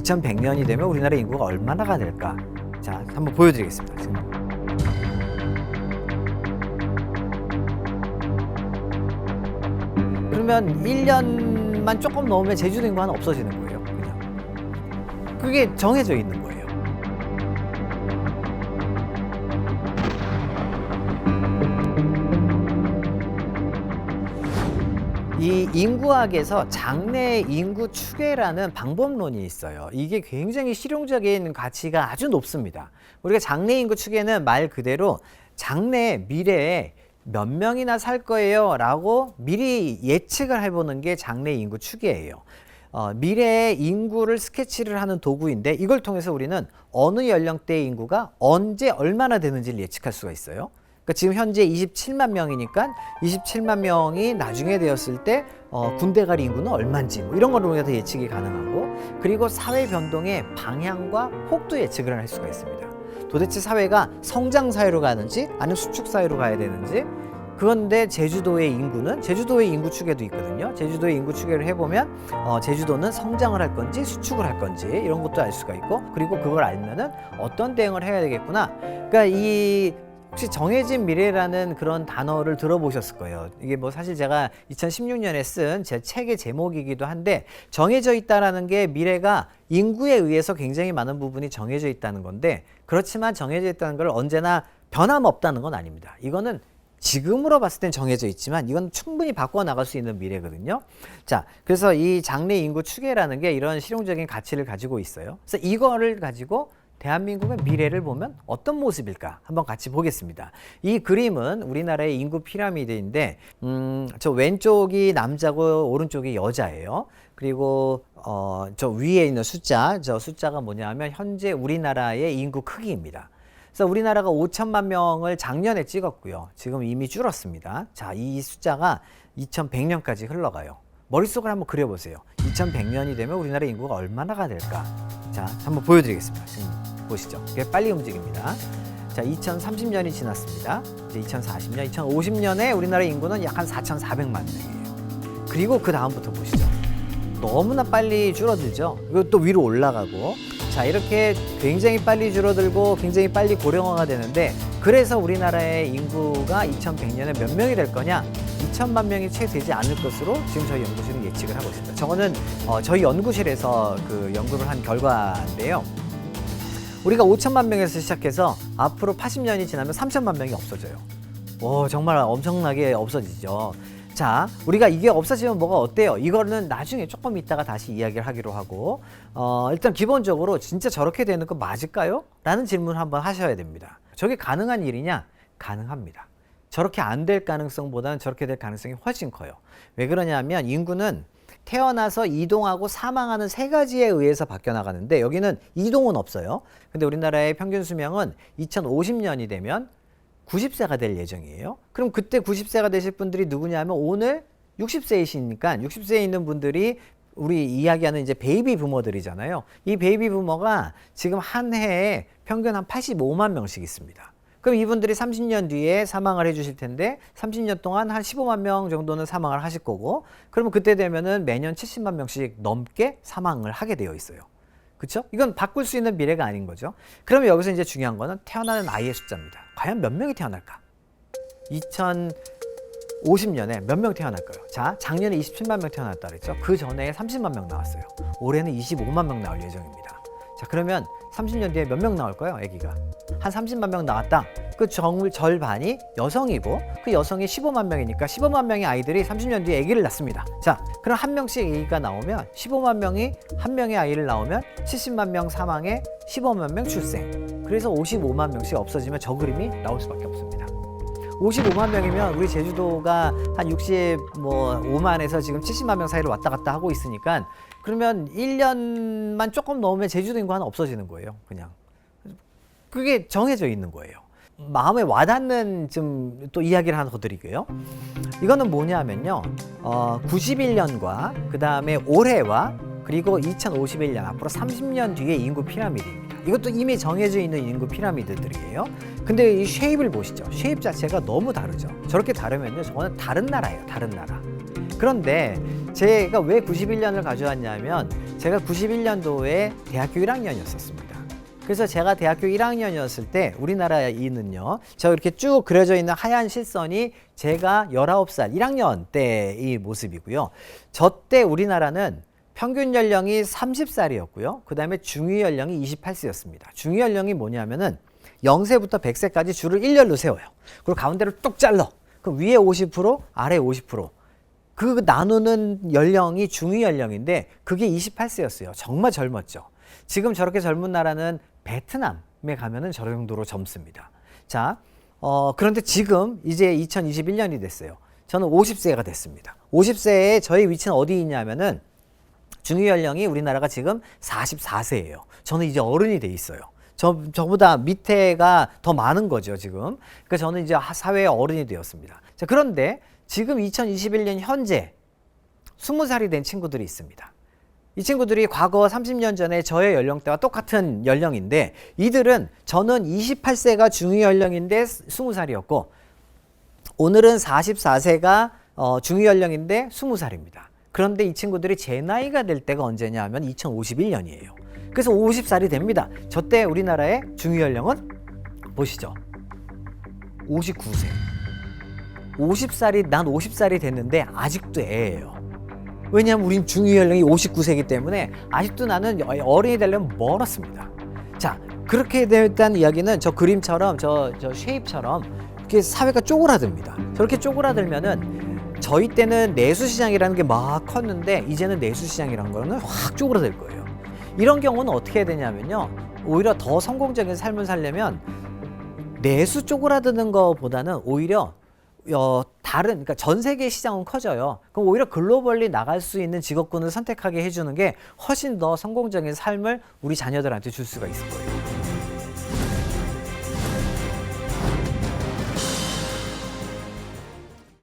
2100년이 되면 우리나라 인구가 얼마나가 될까? 자, 한번 보여드리겠습니다. 지금. 그러면 1년만 조금 넘으면 제주도 인구 하나 없어지는 거예요. 그냥. 그게 정해져 있는 거예요. 이 인구학에서 장래 인구 추계라는 방법론이 있어요. 이게 굉장히 실용적인 가치가 아주 높습니다. 우리가 장래 인구 추계는 말 그대로 장래 미래에 몇 명이나 살 거예요 라고 미리 예측을 해보는 게 장래 인구 추계예요. 어, 미래의 인구를 스케치를 하는 도구인데 이걸 통해서 우리는 어느 연령대의 인구가 언제 얼마나 되는지를 예측할 수가 있어요. 그러니까 지금 현재 27만 명이니까 27만 명이 나중에 되었을 때 어, 군대가리 인구는 얼마인지 뭐 이런 우리가 다 예측이 가능하고 그리고 사회 변동의 방향과 폭도 예측을 할 수가 있습니다. 도대체 사회가 성장 사회로 가는지 아니면 수축 사회로 가야 되는지 그런데 제주도의 인구는 제주도의 인구 추계도 있거든요. 제주도의 인구 추계를 해보면 어, 제주도는 성장을 할 건지 수축을 할 건지 이런 것도 알 수가 있고 그리고 그걸 알면은 어떤 대응을 해야 되겠구나. 그러니까 이 혹시 정해진 미래라는 그런 단어를 들어보셨을 거예요. 이게 뭐 사실 제가 2016년에 쓴 제 책의 제목이기도 한데 정해져 있다라는 게 미래가 인구에 의해서 굉장히 많은 부분이 정해져 있다는 건데 그렇지만 정해져 있다는 걸 언제나 변함없다는 건 아닙니다. 이거는 지금으로 봤을 땐 정해져 있지만 이건 충분히 바꿔 나갈 수 있는 미래거든요. 자, 그래서 이 장래 인구 추계라는 게 이런 실용적인 가치를 가지고 있어요. 그래서 이거를 가지고 대한민국의 미래를 보면 어떤 모습일까 한번 같이 보겠습니다. 이 그림은 우리나라의 인구 피라미드인데 음, 저 왼쪽이 남자고 오른쪽이 여자예요. 그리고 어, 저 위에 있는 숫자, 저 숫자가 뭐냐면 현재 우리나라의 인구 크기입니다. 그래서 우리나라가 5천만 명을 작년에 찍었고요. 지금 이미 줄었습니다. 자, 이 숫자가 2100년까지 흘러가요. 머릿속을 한번 그려보세요. 2100년이 되면 우리나라 인구가 얼마나가 될까? 자, 한번 보여드리겠습니다. 보시죠. 이게 빨리 움직입니다. 자, 2030년이 지났습니다. 이제 2040년, 2050년에 우리나라 인구는 약 한 4,400만 명이에요. 그리고 그 다음부터 보시죠. 너무나 빨리 줄어들죠. 그리고 또 위로 올라가고. 자, 이렇게 굉장히 빨리 줄어들고 굉장히 빨리 고령화가 되는데 그래서 우리나라의 인구가 2100년에 몇 명이 될 거냐? 2천만 명이 채 되지 않을 것으로 지금 저희 연구실은 예측을 하고 있습니다. 저거는 어, 저희 연구실에서 그 연구를 한 결과인데요. 우리가 5천만 명에서 시작해서 앞으로 80년이 지나면 3천만 명이 없어져요. 오, 정말 엄청나게 없어지죠. 자, 우리가 이게 없어지면 뭐가 어때요? 이거는 나중에 조금 있다가 다시 이야기를 하기로 하고, 어, 일단 기본적으로 진짜 저렇게 되는 거 맞을까요? 라는 질문을 한번 하셔야 됩니다. 저게 가능한 일이냐? 가능합니다. 저렇게 안 될 가능성보다는 저렇게 될 가능성이 훨씬 커요. 왜 그러냐면 인구는 태어나서 이동하고 사망하는 세 가지에 의해서 바뀌어 나가는데 여기는 이동은 없어요. 근데 우리나라의 평균 수명은 2050년이 되면 90세가 될 예정이에요. 그럼 그때 90세가 되실 분들이 누구냐면 오늘 60세이시니까 60세에 있는 분들이 우리 이야기하는 이제 베이비 부모들이잖아요. 이 베이비 부모가 지금 한 해에 평균 한 85만 명씩 있습니다. 그럼 이분들이 30년 뒤에 사망을 해 주실 텐데 30년 동안 한 15만 명 정도는 사망을 하실 거고 그러면 그때 되면은 매년 70만 명씩 넘게 사망을 하게 되어 있어요. 그렇죠? 이건 바꿀 수 있는 미래가 아닌 거죠. 그러면 여기서 이제 중요한 거는 태어나는 아이의 숫자입니다. 과연 몇 명이 태어날까? 2050년에 몇 명 태어날까요? 자, 작년에 27만 명 태어났다 그랬죠? 그 전에 30만 명 나왔어요. 올해는 25만 명 나올 예정입니다. 자, 그러면 30년 뒤에 몇 명 나올까요? 아기가. 한 30만 명 나왔다. 그 정, 절반이 여성이고 그 여성이 15만 명이니까 15만 명의 아이들이 30년 뒤에 아기를 낳습니다. 자, 그럼 한 명씩 아기가 나오면 15만 명이 한 명의 아이를 낳으면 70만 명 사망에 15만 명 출생. 그래서 55만 명씩 없어지면 저 그림이 나올 수밖에 없습니다. 55만 명이면 우리 제주도가 한 65만에서 지금 70만 명 사이를 왔다 갔다 하고 있으니까 그러면 1년만 조금 넘으면 제주도 인구 하나 없어지는 거예요. 그냥. 그게 정해져 있는 거예요. 마음에 와닿는 좀 또 이야기를 하나 더 드릴게요. 이거는 뭐냐면요. 어, 91년과 그 다음에 올해와 그리고 2051년 앞으로 30년 뒤에 인구 피라미드입니다. 이것도 이미 정해져 있는 인구 피라미드들이에요. 근데 이 쉐입을 보시죠. 쉐입 자체가 너무 다르죠. 저렇게 다르면요. 저거는 다른 나라예요. 다른 나라. 그런데 제가 왜 91년을 가져왔냐면 제가 91년도에 대학교 1학년이었었습니다. 그래서 제가 대학교 1학년이었을 때 우리나라에는요. 저 이렇게 쭉 그려져 있는 하얀 실선이 제가 19살 1학년 때의 모습이고요. 저 때 우리나라는 평균 연령이 30살이었고요. 그 다음에 중위 연령이 28세였습니다. 중위 연령이 뭐냐면은 0세부터 100세까지 줄을 일렬로 세워요. 그리고 가운데를 뚝 잘라. 그럼 위에 50%, 아래 50%. 그 나누는 연령이 중위 연령인데 그게 28세였어요. 정말 젊었죠. 지금 저렇게 젊은 나라는 베트남에 가면은 저 정도로 젊습니다. 자, 어, 그런데 지금 이제 2021년이 됐어요. 저는 50세가 됐습니다. 50세에 저의 위치는 어디 있냐면은 중위 연령이 우리나라가 지금 44세예요. 저는 이제 어른이 돼 있어요. 저, 저보다 밑에가 더 많은 거죠, 지금. 그러니까 저는 이제 하- 사회의 어른이 되었습니다. 자, 그런데 지금 2021년 현재 20살이 된 친구들이 있습니다. 이 친구들이 과거 30년 전에 저의 연령대와 똑같은 연령인데 이들은 저는 28세가 중위 연령인데 20살이었고 오늘은 44세가 어, 중위 연령인데 20살입니다. 그런데 이 친구들이 제 나이가 될 때가 언제냐 하면 2051년이에요. 그래서 50살이 됩니다. 저 때 우리나라의 중위 연령은 보시죠. 59세. 50살이 난 50살이 됐는데 아직도 애예요. 왜냐하면 우린 중위 연령이 59세이기 때문에 아직도 나는 어른이 되려면 멀었습니다. 자, 그렇게 됐다는 이야기는 저 그림처럼 저, 저 쉐입처럼 이렇게 사회가 쪼그라듭니다. 저렇게 쪼그라들면은 저희 때는 내수시장이라는 게 막 컸는데 이제는 내수시장이라는 거는 확 쪼그라들 거예요. 이런 경우는 어떻게 해야 되냐면요. 오히려 더 성공적인 삶을 살려면 내수 쪼그라드는 것보다는 오히려 어, 다른 그러니까 전 세계 시장은 커져요. 그럼 오히려 글로벌리 나갈 수 있는 직업군을 선택하게 해주는 게 훨씬 더 성공적인 삶을 우리 자녀들한테 줄 수가 있을 거예요.